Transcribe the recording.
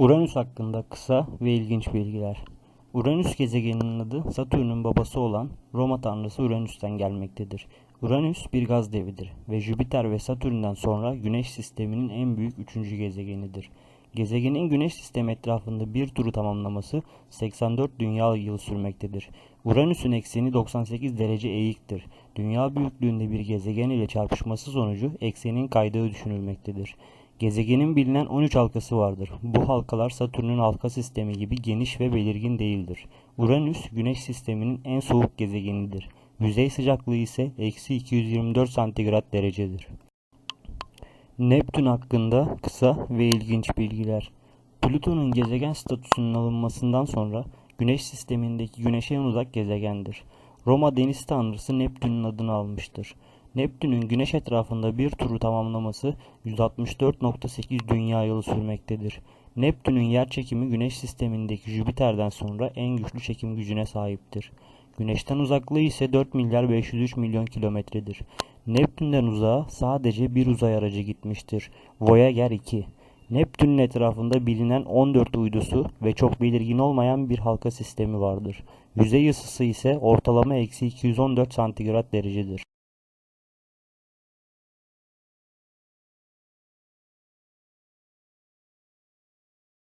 Uranüs hakkında kısa ve ilginç bilgiler. Uranüs gezegeninin adı Satürn'ün babası olan Roma tanrısı Uranüs'ten gelmektedir. Uranüs bir gaz devidir ve Jüpiter ve Satürn'den sonra Güneş sisteminin en büyük üçüncü gezegenidir. Gezegenin Güneş sistemi etrafında bir turu tamamlaması 84 dünya yılı sürmektedir. Uranüs'ün ekseni 98 derece eğiktir. Dünya büyüklüğünde bir gezegen ile çarpışması sonucu eksenin kaydığı düşünülmektedir. Gezegenin bilinen 13 halkası vardır. Bu halkalar Satürn'ün halka sistemi gibi geniş ve belirgin değildir. Uranüs, Güneş sisteminin en soğuk gezegenidir. Yüzey sıcaklığı ise eksi 224 santigrat derecedir. Neptün hakkında kısa ve ilginç bilgiler. Plüton'un gezegen statüsünün alınmasından sonra Güneş sistemindeki Güneş'e en uzak gezegendir. Roma deniz tanrısı Neptün'ün adını almıştır. Neptün'ün Güneş etrafında bir turu tamamlaması 164.8 dünya yılı sürmektedir. Neptün'ün yerçekimi Güneş sistemindeki Jüpiter'den sonra en güçlü çekim gücüne sahiptir. Güneşten uzaklığı ise 4 milyar 503 milyon kilometredir. Neptün'den uzağa sadece bir uzay aracı gitmiştir. Voyager 2. Neptün'ün etrafında bilinen 14 uydusu ve çok belirgin olmayan bir halka sistemi vardır. Yüzey ısısı ise ortalama eksi 214 santigrat derecedir.